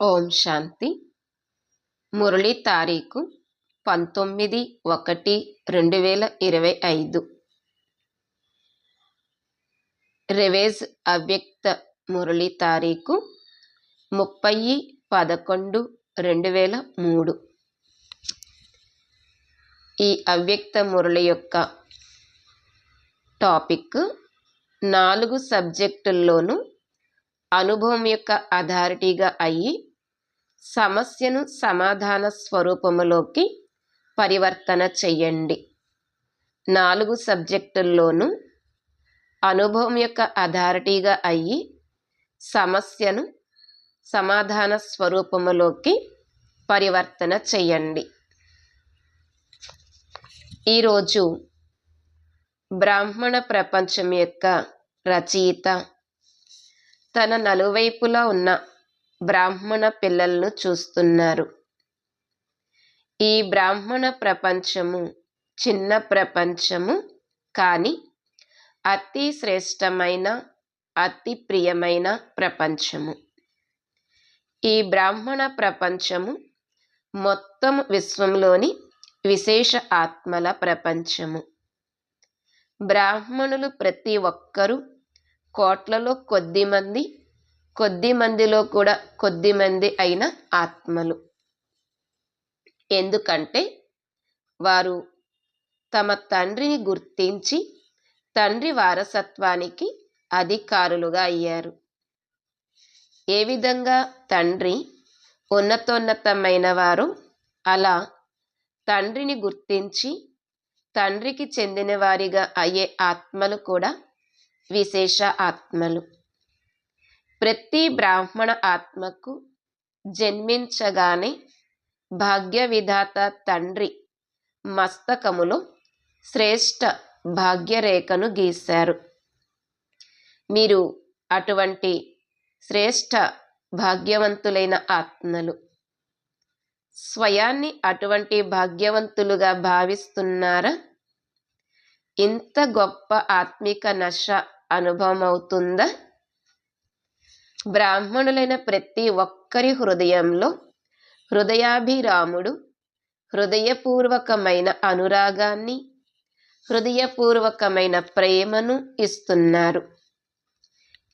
ఓం శాంతి. మురళి తారీఖు పంతొమ్మిది ఒకటి రెండు వేల ఇరవై ఐదు. రివేజ్ అవ్యక్త మురళి తారీఖు ముప్పై పదకొండు రెండు వేల మూడు. ఈ అవ్యక్త మురళి యొక్క టాపిక్ నాలుగు సబ్జెక్టుల్లోనూ అనుభవం యొక్క అథారిటీగా అయ్యి సమస్యను సమాధాన స్వరూపములోకి పరివర్తన చెయ్యండి. నాలుగు సబ్జెక్టుల్లోనూ అనుభవం యొక్క అథారిటీగా అయ్యి సమస్యను సమాధాన స్వరూపములోకి పరివర్తన చెయ్యండి. ఈరోజు బ్రాహ్మణ ప్రపంచం యొక్క రచయిత తన నలువైపులా ఉన్న బ్రాహ్మణ పిల్లలను చూస్తున్నారు. ఈ బ్రాహ్మణ ప్రపంచము చిన్న ప్రపంచము కానీ అతి శ్రేష్టమైన అతి ప్రియమైన ప్రపంచము. ఈ బ్రాహ్మణ ప్రపంచము మొత్తం విశ్వంలోని విశేష ఆత్మల ప్రపంచము. బ్రాహ్మణులు ప్రతి ఒక్కరూ కోట్లలో కొద్ది మంది కొద్ది మందిలో కూడా కొద్ది మంది అయిన ఆత్మలు. ఎందుకంటే వారు తమ తండ్రిని గుర్తించి తండ్రి వారసత్వానికి అధికారులుగా అయ్యారు. ఏ విధంగా తండ్రి ఉన్నతోన్నతమైన వారు అలా తండ్రిని గుర్తించి తండ్రికి చెందిన వారిగా అయ్యే ఆత్మలు కూడా విశేష ఆత్మలు. ప్రతి బ్రాహ్మణ ఆత్మకు జన్మించగానే భాగ్య విధాత తండ్రి మస్తకములో శ్రేష్ట భాగ్యరేఖను గీశారు. మీరు అటువంటి శ్రేష్ట భాగ్యవంతులైన ఆత్మలు స్వయాన్ని అటువంటి భాగ్యవంతులుగా భావిస్తున్నారా? ఇంత గొప్ప ఆత్మిక నశ అనుభవం అవుతుందా బ్రాహ్మణులైన ప్రతి ఒక్కరి హృదయంలో హృదయాభిరాముడు హృదయపూర్వకమైన అనురాగాన్ని హృదయపూర్వకమైన ప్రేమను ఇస్తున్నారు.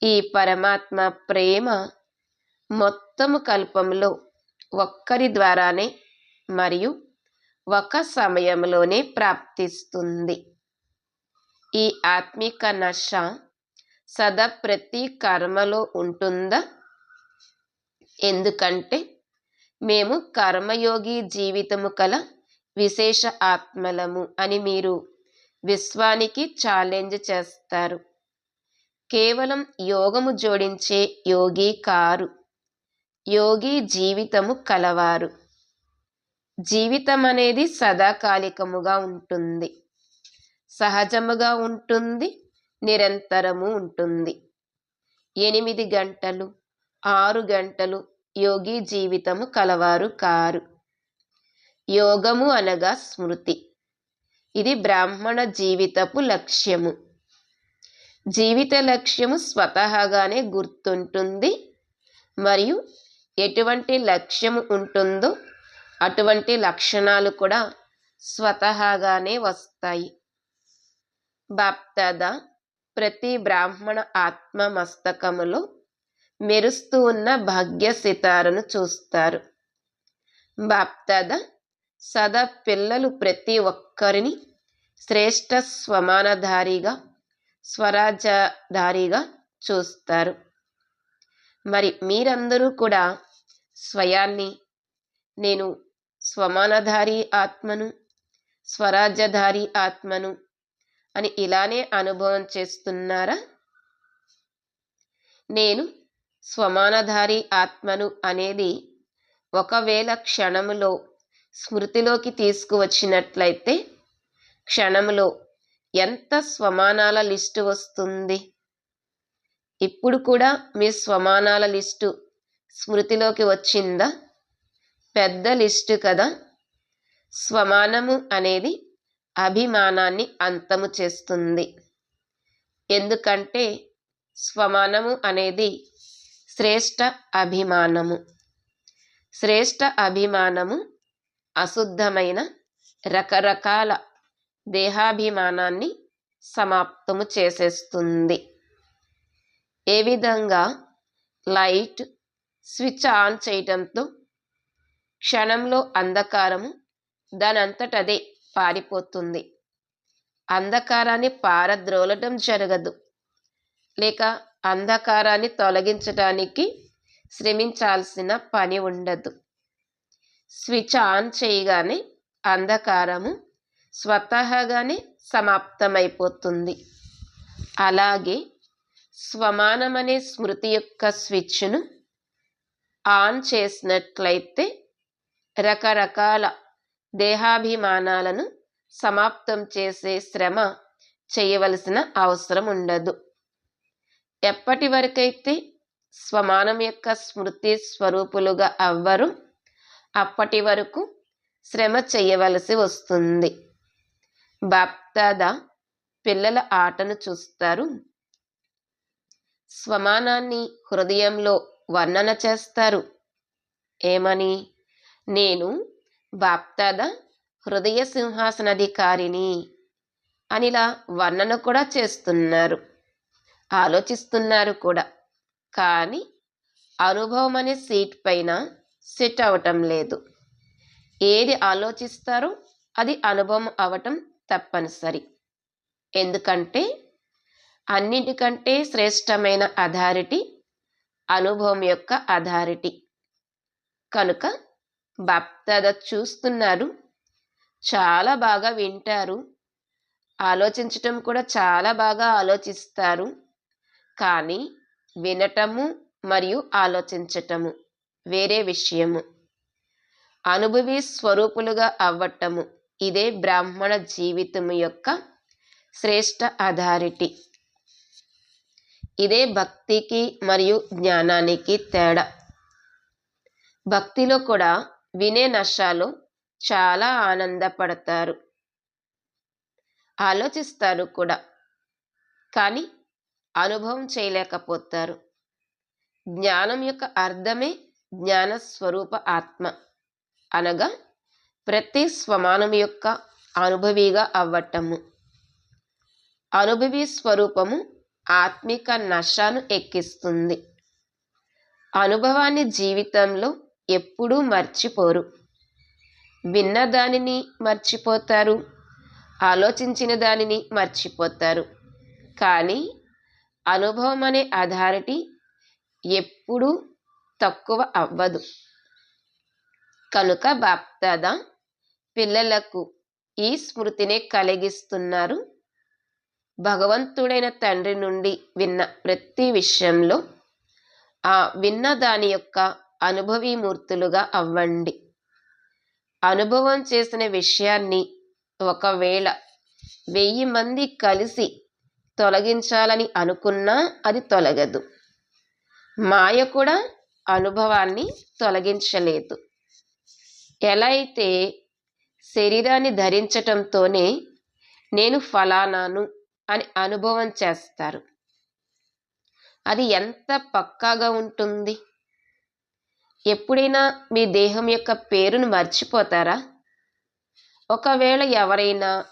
ఈ పరమాత్మ ప్రేమ మొత్తము కల్పంలో ఒక్కరి ద్వారానే మరియు ఒక సమయంలోనే ప్రాప్తిస్తుంది. ఈ ఆత్మిక నష సదా ప్రతి కర్మలో ఉంటుందా? ఎందుకంటే మేము కర్మయోగి జీవితము కల విశేష ఆత్మలము అని మీరు విశ్వానికి ఛాలెంజ్ చేస్తారు. కేవలం యోగము జోడించే యోగి కారు. యోగి జీవితము కలవారు. జీవితం అనేది సదాకాలికముగా ఉంటుంది. సహజముగా ఉంటుంది. నిరంతరము ఉంటుంది. ఎనిమిది గంటలు ఆరు గంటలు యోగి జీవితము కలవారు కారు. యోగము అనగా స్మృతి. ఇది బ్రాహ్మణ జీవితపు లక్ష్యము. జీవిత లక్ష్యము స్వతహాగానే గుర్తుంటుంది మరియు ఎటువంటి లక్ష్యము ఉంటుందో అటువంటి లక్షణాలు కూడా స్వతహాగానే వస్తాయి. బాప్దాద ప్రతి బ్రాహ్మణ ఆత్మ మస్తకములో మెరుస్తూ ఉన్న భాగ్య సితారను చూస్తారు. బాప్దాద సదా పిల్లలు ప్రతి ఒక్కరిని శ్రేష్ట స్వమానధారిగా స్వరాజధారిగా చూస్తారు. మరి మీరందరూ కూడా స్వయాన్ని నేను స్వమానధారి ఆత్మను స్వరాజ్యధారి ఆత్మను అని ఇలానే అనుభవం చేస్తున్నారా? నేను స్వమానధారి ఆత్మను అనేది ఒకవేళ క్షణములో స్మృతిలోకి తీసుకువచ్చినట్లయితే క్షణములో ఎంత స్వమానాల లిస్టు వస్తుంది? ఇప్పుడు కూడా మీ స్వమానాల లిస్టు స్మృతిలోకి వచ్చిందా? పెద్ద లిస్టు కదా. స్వమానము అనేది అభిమానాన్ని అంతము చేస్తుంది. ఎందుకంటే స్వమానము అనేది శ్రేష్ట అభిమానము. శ్రేష్ట అభిమానము అశుద్ధమైన రకరకాల దేహాభిమానాన్ని సమాప్తము చేసేస్తుంది. ఏ విధంగా లైట్ స్విచ్ ఆన్ చేయటంతో క్షణంలో అంధకారము దానంతటదే పారిపోతుంది. అంధకారాన్ని పారద్రోలటం జరగదు. లేక అంధకారాన్ని తొలగించడానికి శ్రమించాల్సిన పని ఉండదు. స్విచ్ ఆన్ చేయగానే అంధకారము స్వతహాగానే సమాప్తమైపోతుంది. అలాగే స్వమానమనే స్మృతి యొక్క స్విచ్ను ఆన్ చేసినట్లయితే రకరకాల దేహాభిమానాలను సమాప్తం చేసే శ్రమ చేయవలసిన అవసరం ఉండదు. ఎప్పటి వరకైతే స్వమానం యొక్క స్మృతి స్వరూపులుగా అవ్వరు అప్పటి వరకు శ్రమ చేయవలసి వస్తుంది. బాప్దాద పిల్లల ఆటను చూస్తారు. స్వమానాన్ని హృదయంలో వర్ణన చేస్తారు. ఏమని? నేను బాప్తాద హృదయ సింహాసనాధికారిని అనిలా వర్ణన కూడా చేస్తున్నారు. ఆలోచిస్తున్నారు కూడా. కానీ అనుభవం అనే సీట్ పైన సెట్ అవటం లేదు. ఏది ఆలోచిస్తారో అది అనుభవం అవటం తప్పనిసరి. ఎందుకంటే అన్నిటికంటే శ్రేష్టమైన అథారిటీ అనుభవం యొక్క అథారిటీ. కనుక భక్తద చూస్తున్నారు. చాలా బాగా వింటారు. ఆలోచించటం కూడా చాలా బాగా ఆలోచిస్తారు. కానీ వినటము మరియు ఆలోచించటము వేరే విషయము. అనుభవి స్వరూపులుగా అవ్వటము ఇదే బ్రాహ్మణ జీవితము యొక్క శ్రేష్ట అథారిటీ ఇదే భక్తికి మరియు జ్ఞానానికి తేడా. భక్తిలో కూడా వినే నషాలు చాలా ఆనందపడతారు. ఆలోచిస్తారు కూడా. కానీ అనుభవం చేయలేకపోతారు. జ్ఞానం యొక్క అర్థమే జ్ఞాన స్వరూప ఆత్మ. అనగా ప్రతి స్వమానం యొక్క అనుభవిగా అవ్వటము. అనుభవి స్వరూపము ఆత్మిక నషాను ఎక్కిస్తుంది. అనుభవాన్ని జీవితంలో ఎప్పుడూ మర్చిపోరు. విన్న దానిని మర్చిపోతారు. ఆలోచించిన దానిని మర్చిపోతారు. కానీ అనుభవం అనే అథారిటీ ఎప్పుడూ తక్కువ అవ్వదు. కనుక బాప్దాద పిల్లలకు ఈ స్మృతినే కలిగిస్తున్నారు. భగవంతుడైన తండ్రి నుండి విన్న ప్రతి విషయంలో ఆ విన్న దాని యొక్క అనుభవీమూర్తులుగా అవ్వండి. అనుభవం చేసిన విషయాన్ని ఒకవేళ వెయ్యి మంది కలిసి తొలగించాలని అనుకున్నా అది తొలగదు. మాయ కూడా అనుభవాన్ని తొలగించలేదు. ఎలా అయితే శరీరాన్ని ధరించటంతోనే నేను ఫలానాను అని అనుభవం చేస్తారు. అది ఎంత పక్కాగా ఉంటుంది? ఎప్పుడైనా మీ దేహం యొక్క పేరును మర్చిపోతారా? ఒకవేళ ఎవరైనా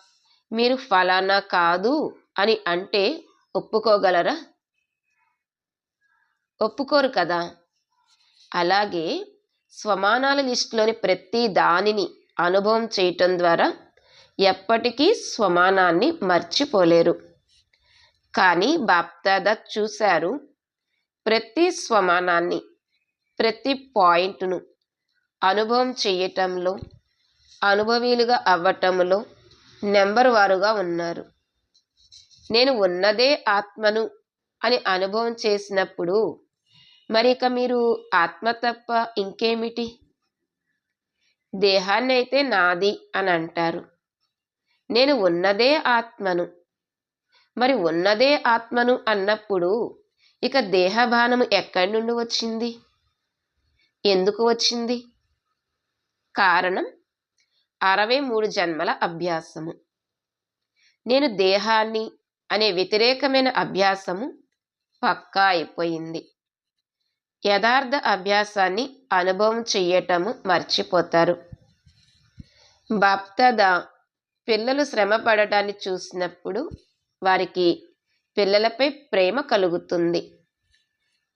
మీరు ఫలానా కాదు అని అంటే ఒప్పుకోగలరా? ఒప్పుకోరు కదా. అలాగే స్వమానాల లిస్టులోని ప్రతి దానిని అనుభవం చేయటం ద్వారా ఎప్పటికీ స్వమానాన్ని మర్చిపోలేరు. కానీ బాప్తాదా చూశారు ప్రతి స్వమానాన్ని ప్రతి పాయింట్ను అనుభవం చేయటంలో అనుభవీలుగా అవ్వటంలో నెంబర్ వారుగా ఉన్నారు. నేను ఉన్నదే ఆత్మను అని అనుభవం చేసినప్పుడు మరి ఇక మీరు ఆత్మ తప్ప ఇంకేమిటి? దేహాన్ని అయితే నాది అని అంటారు. నేను ఉన్నదే ఆత్మను. మరి ఉన్నదే ఆత్మను అన్నప్పుడు ఇక దేహభానము ఎక్కడి నుండి వచ్చింది? ఎందుకు వచ్చింది? కారణం అరవై మూడు జన్మల అభ్యాసము. నేను దేహాన్ని అనే వ్యతిరేకమైన అభ్యాసము పక్కా అయిపోయింది. యథార్థ అభ్యాసాన్ని అనుభవం చెయ్యటము మర్చిపోతారు. బాప్తద పిల్లలు శ్రమ పడటాన్ని చూసినప్పుడు వారికి పిల్లలపై ప్రేమ కలుగుతుంది.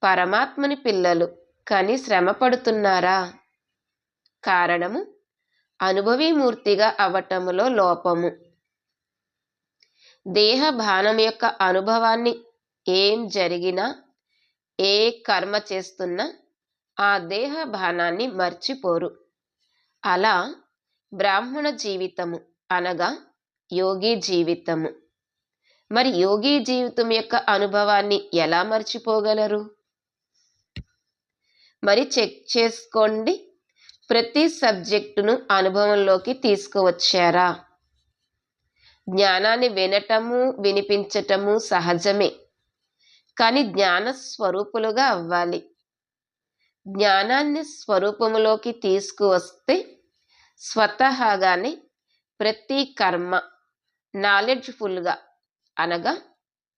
పరమాత్మని పిల్లలు కానీ శ్రమ పడుతున్నారా కారణము అనుభవీమూర్తిగా అవటములో లోపము. దేహ భానం యొక్క అనుభవాన్ని ఏం జరిగినా ఏ కర్మ చేస్తున్నా ఆ దేహ భానాన్ని మర్చిపోరు. అలా బ్రాహ్మణ జీవితము అనగా యోగి జీవితము. మరి యోగి జీవితం యొక్క అనుభవాన్ని ఎలా మర్చిపోగలరు? మరి చెక్ చేసుకోండి. ప్రతి సబ్జెక్టును అనుభవంలోకి తీసుకువచ్చారా? జ్ఞానాన్ని వినటము వినిపించటము సహజమే. కానీ జ్ఞాన స్వరూపులుగా అవ్వాలి. జ్ఞానాన్ని స్వరూపములోకి తీసుకువస్తే స్వతహాగానే ప్రతి కర్మ నాలెడ్జ్ఫుల్గా అనగా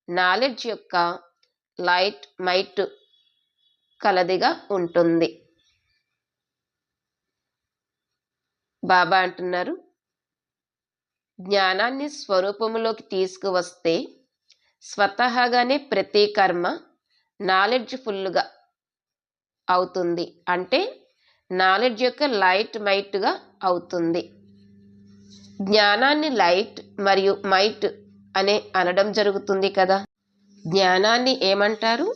నాలెడ్జ్ యొక్క లైట్ మైట్ కలదిగా ఉంటుంది. బాబా అంటున్నారు జ్ఞానాన్ని స్వరూపంలోకి తీసుకువస్తే స్వతహాగానే ప్రతి కర్మ నాలెడ్జ్ఫుల్గా అవుతుంది. అంటే నాలెడ్జ్ యొక్క లైట్ మైట్గా అవుతుంది. జ్ఞానాన్ని లైట్ మరియు మైట్ అనే అనడం జరుగుతుంది కదా. జ్ఞానాన్ని ఏమంటారు?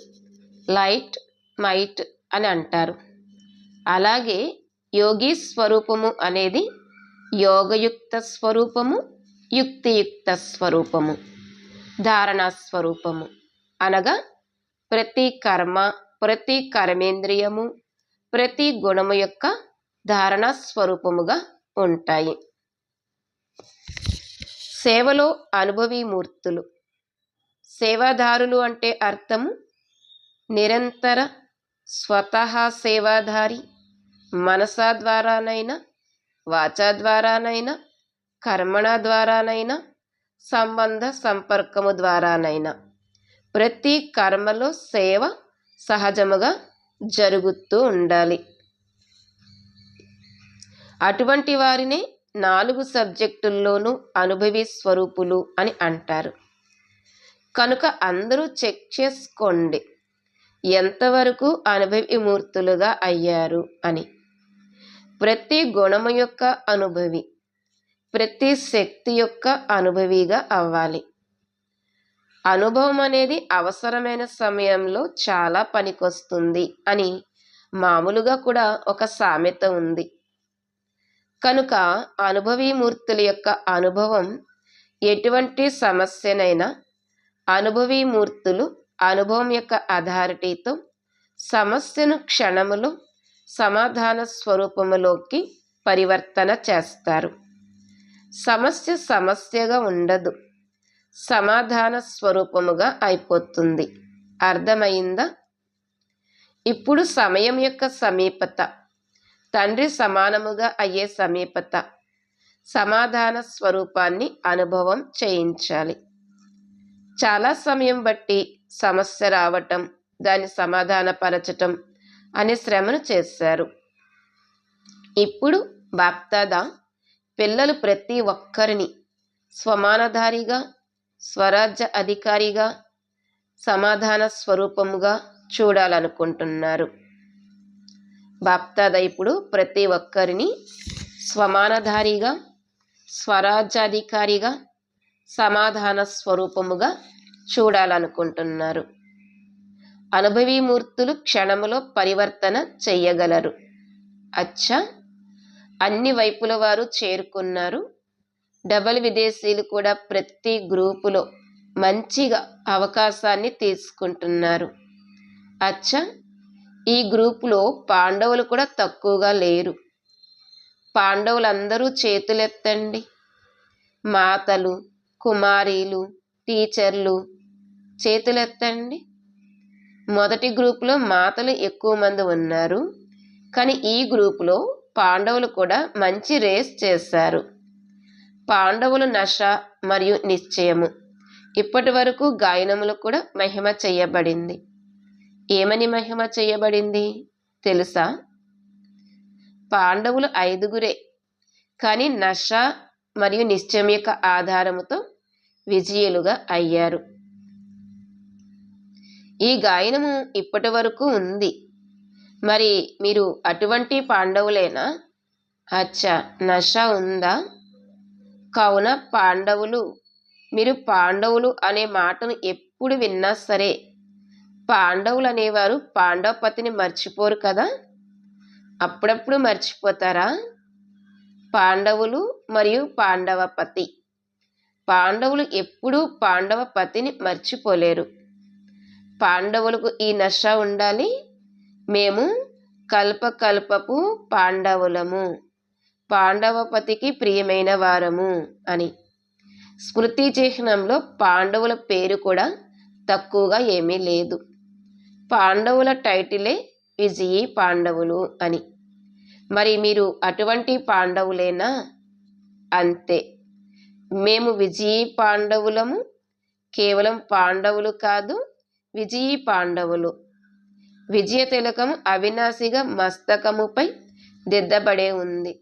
లైట్ మైట్ అని అంటారు. అలాగే యోగి స్వరూపము అనేది యోగయుక్త స్వరూపము యుక్తియుక్త స్వరూపము ధారణ స్వరూపము అనగా ప్రతి కర్మ ప్రతి కర్మేంద్రియము ప్రతి గుణము యొక్క ధారణ స్వరూపముగా ఉంటాయి. సేవలో అనుభవీమూర్తులు సేవాదారులు అంటే అర్థము నిరంతర స్వతహా సేవాధారి మనసా ద్వారానైనా వాచా ద్వారానైనా కర్మణ ద్వారానైనా సంబంధ సంపర్కము ద్వారానైనా. ప్రతి కర్మలో సేవ సహజముగా జరుగుతూ ఉండాలి. అటువంటి వారిని నాలుగు సబ్జెక్టుల్లోనూ అనుభవి స్వరూపులు అని అంటారు. కనుక అందరూ చెక్ చేసుకోండి. ఎంతవరకు అనుభవిమూర్తులుగా అయ్యారు అని. ప్రతి గుణము యొక్క అనుభవి ప్రతి శక్తి యొక్క అనుభవిగా అవ్వాలి. అనుభవం అనేది అవసరమైన సమయంలో చాలా పనికొస్తుంది అని మామూలుగా కూడా ఒక సామెత ఉంది. కనుక అనుభవీమూర్తుల యొక్క అనుభవం ఎటువంటి సమస్యనైనా అనుభవీమూర్తులు అనుభవం యొక్క అథారిటీతో సమస్యను క్షణములో సమాధాన స్వరూపములోకి పరివర్తన చేస్తారు. సమస్య సమస్యగా ఉండదు. సమాధాన స్వరూపముగా అయిపోతుంది. అర్థమైందా? ఇప్పుడు సమయం యొక్క సమీపత తండ్రి సమానముగా అయ్యే సమీపత సమాధాన స్వరూపాన్ని అనుభవం చేయించాలి. చాలా సమయం బట్టి సమస్య రావటం దాన్ని సమాధానపరచటం అనే శ్రమను చేశారు. ఇప్పుడు బాప్తాదా పిల్లలు ప్రతి ఒక్కరిని స్వమానధారిగా స్వరాజ్య అధికారిగా సమాధాన స్వరూపముగా చూడాలనుకుంటున్నారు. బాప్తాద ఇప్పుడు ప్రతి ఒక్కరిని స్వమానధారిగా స్వరాజ్యాధికారిగా సమాధాన స్వరూపముగా చూడాలనుకుంటున్నారు. అనుభవీమూర్తులు క్షణములో పరివర్తన చెయ్యగలరు. అచ్చా! అన్ని వైపుల వారు చేరుకున్నారు. డబల్ విదేశీయులు కూడా ప్రతి గ్రూపులో మంచిగా అవకాశాన్ని తీసుకుంటున్నారు. అచ్చా! ఈ గ్రూపులో పాండవులు కూడా తక్కువగా లేరు. పాండవులందరూ చేతులెత్తండి. మాతలు కుమారీలు టీచర్లు చేతులెత్తండి. మొదటి గ్రూపులో మాతలు ఎక్కువ మంది ఉన్నారు. కానీ ఈ గ్రూపులో పాండవులు కూడా మంచి రేస్ చేశారు. పాండవులు నష మరియు నిశ్చయము. ఇప్పటి వరకు గాయనములు కూడా మహిమ చేయబడింది. ఏమని మహిమ చేయబడింది తెలుసా? పాండవులు ఐదుగురే. కానీ నష మరియు నిశ్చయం యొక్క ఆధారముతో విజయులుగా అయ్యారు. ఈ గాయనము ఇప్పటి వరకు ఉంది. మరి మీరు అటువంటి పాండవులేనా? అచ్చా నష ఉందా? కావున పాండవులు మీరు పాండవులు అనే మాటను ఎప్పుడు విన్నా సరే పాండవులు అనేవారు పాండవపతిని మర్చిపోరు కదా? అప్పుడప్పుడు మర్చిపోతారా? పాండవులు మరియు పాండవపతి. పాండవులు ఎప్పుడూ పాండవ పతిని మర్చిపోలేరు. పాండవులకు ఈ నష ఉండాలి. మేము కల్పకల్పపు పాండవులము. పాండవపతికి ప్రియమైన వారము అని. స్మృతి చిహ్నంలో పాండవుల పేరు కూడా తక్కువగా ఏమీ లేదు. పాండవుల టైటిలే విజయీ పాండవులు అని. మరి మీరు అటువంటి పాండవులేనా? అంతే. మేము విజయీ పాండవులము. కేవలం పాండవులు కాదు విజయీ పాండవులు. విజయ తిలకం అవినాశిగా మస్తకముపై దిద్దబడే ఉంది.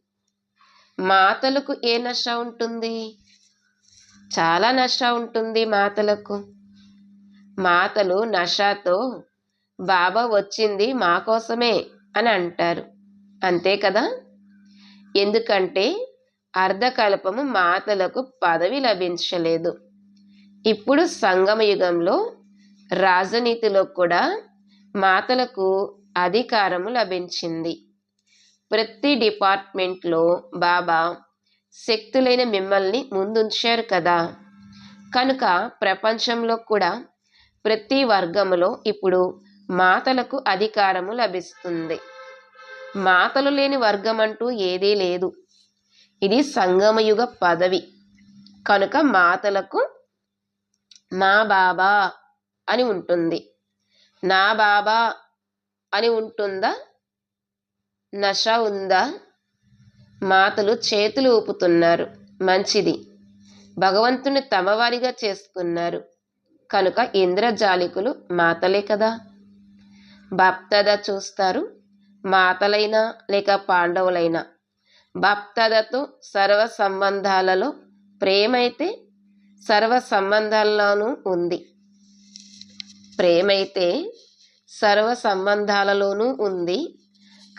మాతలకు ఏ నష ఉంటుంది? చాలా నష ఉంటుంది మాతలకు. మాతలు నషాతో బాబా వచ్చింది మా కోసమే అని అంటారు. అంతే కదా? ఎందుకంటే అర్ధకల్పము మాతలకు పదవి లభించలేదు. ఇప్పుడు సంగమయుగంలో రాజనీతిలో కూడా మాతలకు అధికారము లభించింది. ప్రతి డిపార్ట్మెంట్లో బాబా శక్తులైన మిమ్మల్ని ముందుంచారు కదా. కనుక ప్రపంచంలో కూడా ప్రతి వర్గములో ఇప్పుడు మాతలకు అధికారము లభిస్తుంది. మాతలు లేని వర్గం అంటూ ఏదీ లేదు. ఇది సంగమయుగ పదవి. కనుక మాతలకు మా బాబా అని ఉంటుంది. నా బాబా అని ఉంటుందా? నష ఉందా? మాతలు చేతులు ఊపుతున్నారు. మంచిది. భగవంతుని తమవారిగా చేసుకున్నారు. కనుక ఇంద్రజాలికులు మాతలే కదా. భక్తద చూస్తారు. మాతలైనా లేక పాండవులైనా. భక్తదతో సర్వ సంబంధాలలో ప్రేమైతే సర్వ సంబంధాల్లోనూ ఉంది. ప్రేమైతే సర్వ సంబంధాలలోనూ ఉంది.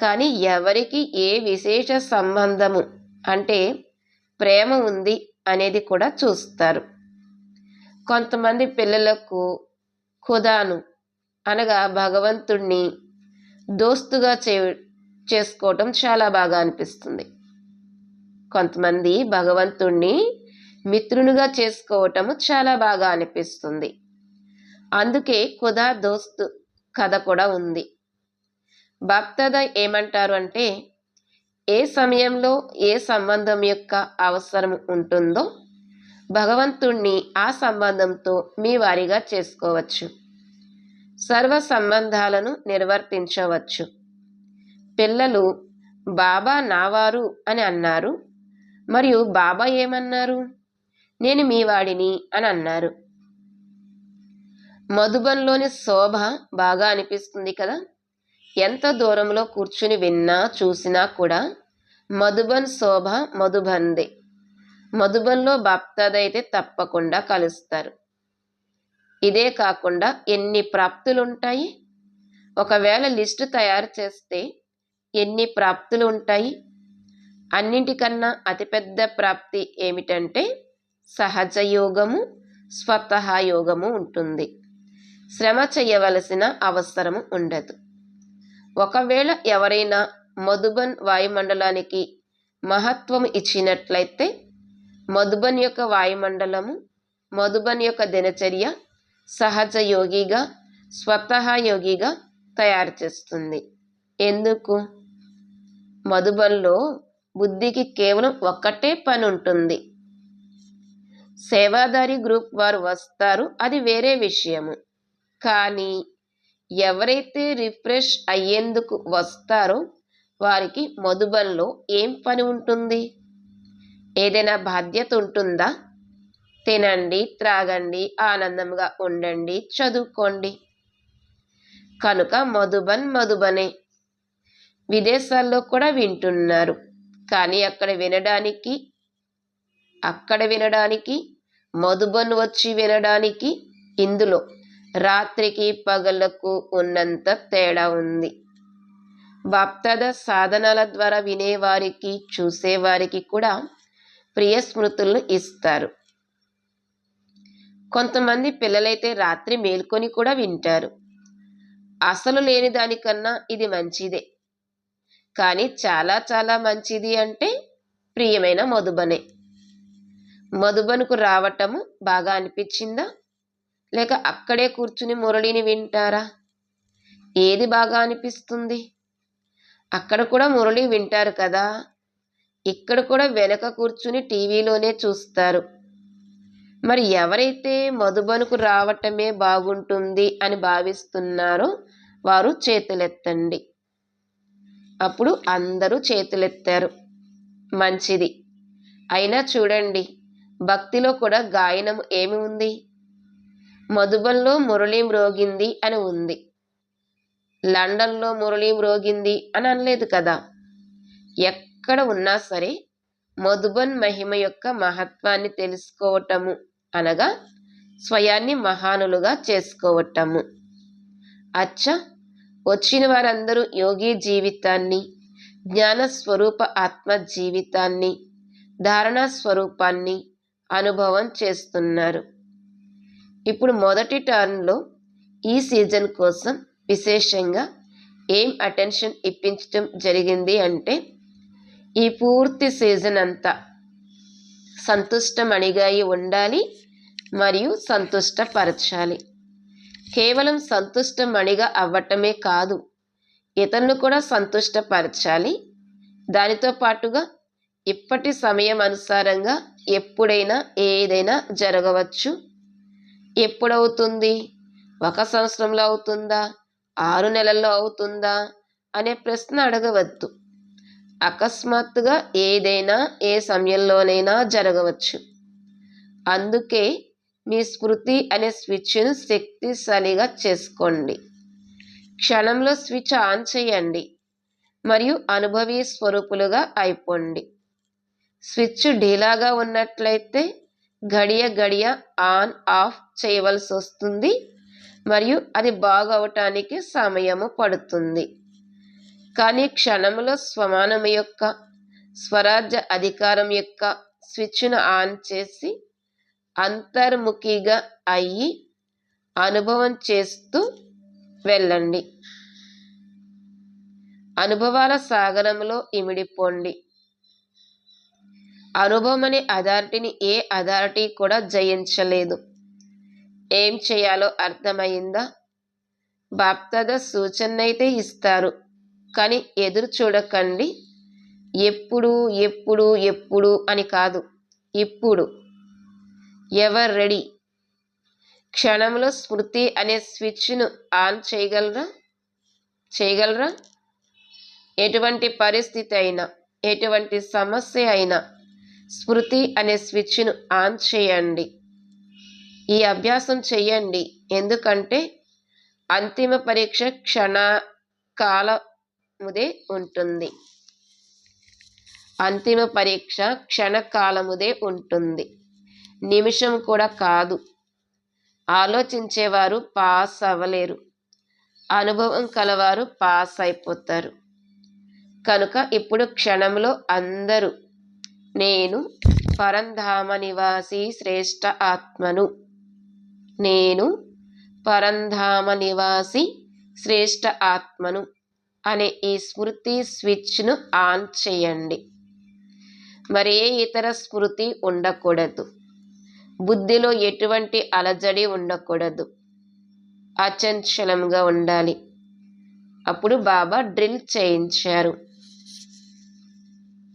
కానీ ఎవరికి ఏ విశేష సంబంధము అంటే ప్రేమ ఉంది అనేది కూడా చూస్తారు. కొంతమంది పిల్లలకు ఖుదాను అనగా భగవంతుణ్ణి దోస్తుగా చే చేసుకోవటం చాలా బాగా అనిపిస్తుంది. కొంతమంది భగవంతుణ్ణి మిత్రునిగా చేసుకోవటము చాలా బాగా అనిపిస్తుంది. అందుకే ఖుదా దోస్తు కథ కూడా ఉంది. భక్తద ఏమంటారు అంటే ఏ సమయంలో ఏ సంబంధం యొక్క అవసరం ఉంటుందో భగవంతుణ్ణి ఆ సంబంధంతో మీ వారిగా చేసుకోవచ్చు. సర్వ సంబంధాలను నిర్వర్తించవచ్చు. పిల్లలు బాబా నావారు అని అన్నారు. మరియు బాబా ఏమన్నారు? నేను మీ వాడిని అని అన్నారు. మధుబన్లోని శోభ బాగా అనిపిస్తుంది కదా? ఎంత దూరంలో కూర్చుని విన్నా చూసినా కూడా మధుబన్ శోభ మధుబందే మధుబన్లో బాప్తాదైతే తప్పకుండా కలుస్తారు. ఇదే కాకుండా ఎన్ని ప్రాప్తులు ఉంటాయి ఒకవేళ లిస్టు తయారు చేస్తే ఎన్ని ప్రాప్తులు ఉంటాయి అన్నింటికన్నా అతిపెద్ద ప్రాప్తి ఏమిటంటే సహజ యోగము స్వతహా యోగము ఉంటుంది. శ్రమ చేయవలసిన అవసరము ఉండదు. ఒకవేళ ఎవరైనా మధుబన్ వాయుమండలానికి మహత్వం ఇచ్చినట్లయితే మధుబన్ యొక్క వాయుమండలము మధుబన్ యొక్క దినచర్య సహజ యోగిగా స్వతహా యోగిగా తయారు చేస్తుంది. ఎందుకు? మధుబన్లో బుద్ధికి కేవలం ఒక్కటే పని ఉంటుంది సేవాదారి గ్రూప్ వారు వస్తారు అది వేరే విషయము. కానీ ఎవరైతే రిఫ్రెష్ అయ్యేందుకు వస్తారో వారికి మధుబన్లో ఏం పని ఉంటుంది? ఏదైనా బాధ్యత ఉంటుందా? తినండి త్రాగండి ఆనందంగా ఉండండి చదువుకోండి. కనుక మధుబన్ మధుబనే. విదేశాల్లో కూడా వింటున్నారు. కానీ అక్కడ వినడానికి అక్కడ వినడానికి మధుబన్ వచ్చి వినడానికి ఇందులో రాత్రికి పగలకు ఉన్నంత తేడా ఉంది. బాప్తద సాధనాల ద్వారా వినేవారికి చూసేవారికి కూడా ప్రియ స్మృతులను ఇస్తారు. కొంతమంది పిల్లలైతే రాత్రి మేల్కొని కూడా వింటారు. అసలు లేని దానికన్నా ఇది మంచిదే. కానీ చాలా చాలా మంచిది అంటే ప్రియమైన మధుబనే. మధుబనుకు రావటము బాగా అనిపించిందా? లేక అక్కడే కూర్చుని మురళిని వింటారా? ఏది బాగా అనిపిస్తుంది? అక్కడ కూడా మురళి వింటారు కదా. ఇక్కడ కూడా వెనక కూర్చుని టీవీలోనే చూస్తారు. మరి ఎవరైతే మధుబనుకు రావటమే బాగుంటుంది అని భావిస్తున్నారో వారు చేతులెత్తండి. అప్పుడు అందరూ చేతులెత్తారు. మంచిది. అయినా చూడండి భక్తిలో కూడా గాయనం ఏమి ఉంది? మధుబన్లో మురళీ మ్రోగింది అని ఉంది. లండన్లో మురళీ మ్రోగింది అని అనలేదు కదా? ఎక్కడ ఉన్నా సరే మధుబన్ మహిమ యొక్క మహత్వాన్ని తెలుసుకోవటము అనగా స్వయాన్ని మహానులుగా చేసుకోవటము. అచ్చ వచ్చిన వారందరూ యోగి జీవితాన్ని జ్ఞాన స్వరూప ఆత్మ జీవితాన్ని ధారణ స్వరూపాన్ని అనుభవం చేస్తున్నారు. ఇప్పుడు మొదటి టర్న్లో ఈ సీజన్ కోసం విశేషంగా ఏం అటెన్షన్ ఇప్పించడం జరిగింది అంటే ఈ పూర్తి సీజన్ అంతా సంతుష్టమణిగాయి ఉండాలి మరియు సంతుష్టపరచాలి. కేవలం సంతుష్టమణిగా అవ్వటమే కాదు ఇతరులను కూడా సంతుష్టపరచాలి. దానితో పాటుగా ఇప్పటి సమయం అనుసారంగా ఎప్పుడైనా ఏదైనా జరగవచ్చు. ఎప్పుడవుతుంది? ఒక సంవత్సరంలో అవుతుందా? ఆరు నెలల్లో అవుతుందా? అనే ప్రశ్న అడగవద్దు. అకస్మాత్తుగా ఏదైనా ఏ సమయంలోనైనా జరగవచ్చు. అందుకే మీ స్మృతి అనే స్విచ్ను శక్తిశాలిగా చేసుకోండి. క్షణంలో స్విచ్ ఆన్ చేయండి మరియు అనుభవీ స్వరూపులుగా అయిపోండి. స్విచ్ ఢీలాగా ఉన్నట్లయితే గడియ గడియ ఆన్ ఆఫ్ చేయవలసి వస్తుంది మరియు అది బాగవటానికి సమయము పడుతుంది. కానీ క్షణంలో స్వమానం యొక్క స్వరాజ్య అధికారం యొక్క స్విచ్ను ఆన్ చేసి అంతర్ముఖిగా అయ్యి అనుభవం చేస్తూ వెళ్ళండి. అనుభవాల సాగరంలో ఇమిడిపోండి. అనుభవం అనే అథారిటీని ఏ అథారిటీ కూడా జయించలేదు. ఏం చేయాలో అర్థమైందా? బాప్తద సూచనైతే ఇస్తారు. కానీ ఎదురు చూడకండి. ఎప్పుడు ఎప్పుడు ఎప్పుడు అని కాదు. ఇప్పుడు ఎవర్ రెడీ? క్షణంలో స్మృతి అనే స్విచ్ను ఆన్ చేయగలరా? చేయగలరా? ఎటువంటి పరిస్థితి అయినా ఎటువంటి సమస్య అయినా స్మృతి అనే స్విచ్ను ఆన్ చేయండి. ఈ అభ్యాసం చేయండి. ఎందుకంటే అంతిమ పరీక్ష క్షణకాలముదే ఉంటుంది. అంతిమ పరీక్ష క్షణకాలముదే ఉంటుంది. నిమిషం కూడా కాదు. ఆలోచించేవారు పాస్ అవ్వలేరు అనుభవం కలవారు పాస్ అయిపోతారు కనుక ఇప్పుడు క్షణంలో అందరూ నేను పరంధామ నివాసి శ్రేష్ఠ ఆత్మను నేను పరంధామ నివాసి శ్రేష్ఠ ఆత్మను అనే ఈ స్మృతి స్విచ్ను ఆన్ చేయండి. మరే ఇతర స్మృతి ఉండకూడదు. బుద్ధిలో ఎటువంటి అలజడి ఉండకూడదు. అచంచలంగా ఉండాలి. అప్పుడు బాబా డ్రిల్ చేయించారు.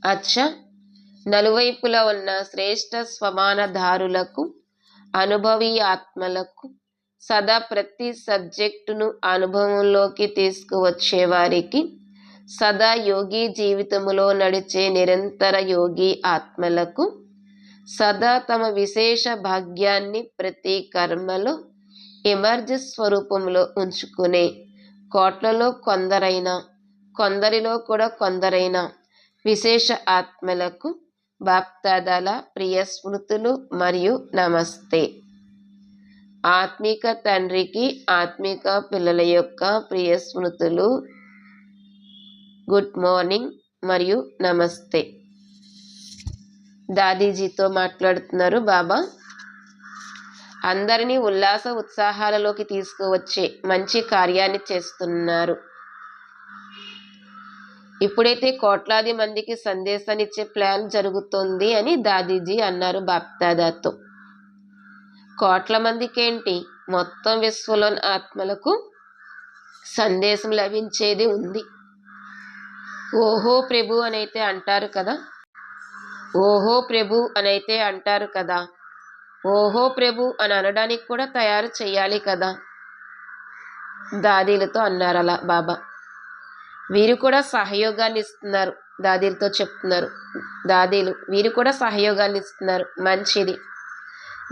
అచ్చ! నలువైపులా ఉన్న శ్రేష్ఠ స్వమానధారులకు అనుభవీ ఆత్మలకు సదా ప్రతి సబ్జెక్టును అనుభవంలోకి తీసుకువచ్చే వారికి సదా యోగి జీవితములో నడిచే నిరంతర యోగి ఆత్మలకు సదా తమ విశేష భాగ్యాన్ని ప్రతి కర్మలో ఎమర్జ స్వరూపంలో ఉంచుకునే కోట్లలో కొందరైనా కొందరిలో కూడా కొందరైనా విశేష ఆత్మలకు భక్తదల ప్రియ స్మృతులు మరియు నమస్తే. ఆత్మిక తండ్రికి ఆత్మిక పిల్లల యొక్క ప్రియ స్మృతులు గుడ్ మార్నింగ్ మరియు నమస్తే. దాదీజీతో మాట్లాడుతున్నారు బాబా. అందరినీ ఉల్లాస ఉత్సాహాలలోకి తీసుకువచ్చే మంచి కార్యాన్ని చేస్తున్నారు. ఇప్పుడైతే కోట్లాది మందికి సందేశాన్ని ఇచ్చే ప్లాన్ జరుగుతుంది అని దాదీజీ అన్నారు బాప్దాదాతో. కోట్ల మందికేంటి? మొత్తం విశ్వలోని ఆత్మలకు సందేశం లభించేది ఉంది. ఓహో ప్రభు అనైతే అంటారు కదా. ఓహో ప్రభు అనైతే అంటారు కదా. ఓహో ప్రభు అని అనడానికి కూడా తయారు చేయాలి కదా. దాదీలతో అన్నారు అలా బాబా. వీరు కూడా సహయోగాన్ని ఇస్తున్నారు. దాదీలతో చెప్తున్నారు. దాదీలు వీరు కూడా సహయోగాన్ని ఇస్తున్నారు. మంచిది.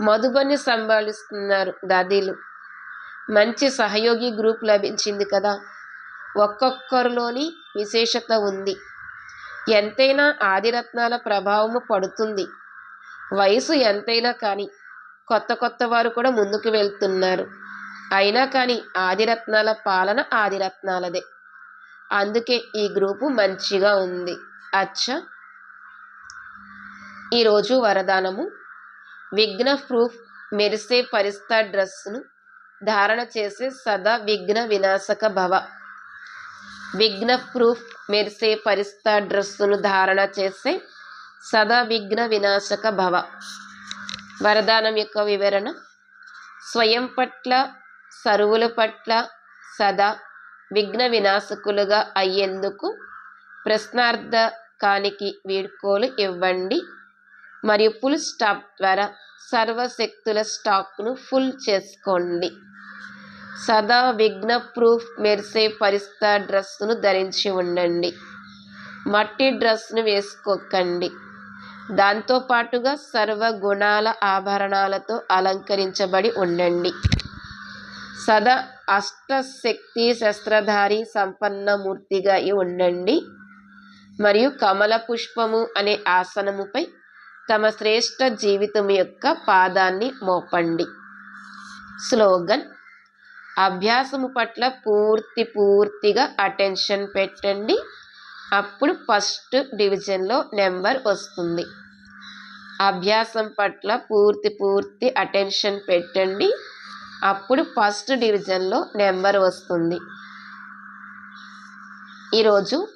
మధుబని సంభాళిస్తున్నారు దాదీలు. మంచి సహయోగి గ్రూప్ లభించింది కదా. ఒక్కొక్కరిలోని విశేషత ఉంది. ఎంతైనా ఆదిరత్నాల ప్రభావము పడుతుంది. వయసు ఎంతైనా కానీ కొత్త కొత్త వారు కూడా ముందుకు వెళ్తున్నారు. అయినా కానీ ఆదిరత్నాల పాలన ఆదిరత్నాలదే. అందుకే ఈ గ్రూపు మంచిగా ఉంది. అచ్చ. ఈరోజు వరదానము. విఘ్న ప్రూఫ్ మెరిసే పరిస్థా డ్రెస్ను ధారణ చేసే సదా విఘ్న వినాశక భవ. విఘ్న ప్రూఫ్ మెరిసే పరిస్థ డ్రెస్సును ధారణ చేసే సదా విఘ్న వినాశక భవ. వరదానం యొక్క వివరణ స్వయం పట్ల సరువుల పట్ల సదా విఘ్న వినాశకులుగా అయ్యేందుకు ప్రశ్నార్థకానికి వీడ్కోలు ఇవ్వండి. మరియు ఫుల్ స్టాప్ ద్వారా సర్వశక్తుల స్టాక్ను ఫుల్ చేసుకోండి. సదా విఘ్న ప్రూఫ్ మెరిసే పరిస్థిత డ్రెస్సును ధరించి ఉండండి. మట్టి డ్రెస్ను వేసుకోకండి. దాంతోపాటుగా సర్వ గుణాల ఆభరణాలతో అలంకరించబడి ఉండండి. సదా అష్టశక్తి శస్త్రధారి సంపన్నమూర్తిగా అయి ఉండండి. మరియు కమల పుష్పము అనే ఆసనముపై తమ శ్రేష్ట జీవితం యొక్క పాదాన్ని మోపండి. స్లోగన్ అభ్యాసము పట్ల పూర్తి పూర్తిగా అటెన్షన్ పెట్టండి. అప్పుడు ఫస్ట్ డివిజన్లో నెంబర్ వస్తుంది. అభ్యాసం పట్ల పూర్తి పూర్తి అటెన్షన్ పెట్టండి. అప్పుడు ఫస్ట్ డివిజన్లో నెంబర్ వస్తుంది. ఈరోజు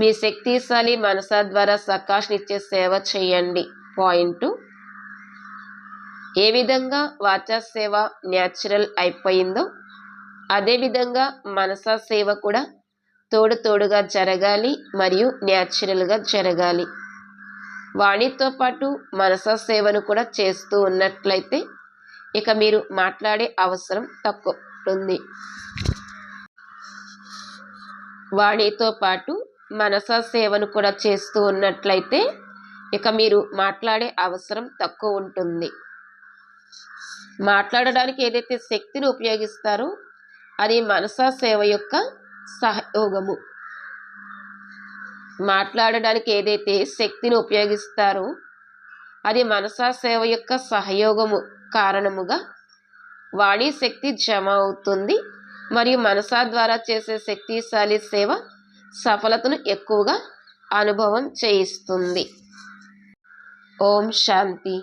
మీ శక్తిశాలి మనసా ద్వారా సకాష్నిచ్చే సేవ చేయండి. పాయింట్ ఏ విధంగా వాచా సేవ న్యాచురల్ అయిపోయిందో అదేవిధంగా మనసా సేవ కూడా తోడు తోడుగా జరగాలి మరియు న్యాచురల్గా జరగాలి. వాణితో పాటు మనసా సేవను కూడా చేస్తూ ఉన్నట్లయితే ఇక మీరు మాట్లాడే అవసరం తక్కువ ఉంటుంది వాణితో పాటు మనసా సేవను కూడా చేస్తూ ఉన్నట్లయితే ఇక మీరు మాట్లాడే అవసరం తక్కువ ఉంటుంది మాట్లాడడానికి ఏదైతే శక్తిని ఉపయోగిస్తారో అది మనసా సేవ యొక్క సహయోగము. మాట్లాడడానికి ఏదైతే శక్తిని ఉపయోగిస్తారో అది మనసా సేవ యొక్క సహయోగము కారణముగా వాణి శక్తి జమ అవుతుంది. మరియు మనసా ద్వారా చేసే శక్తిశాలి సేవ సఫలతను ఎక్కువగా అనుభవం చేయిస్తుంది. ఓం శాంతి.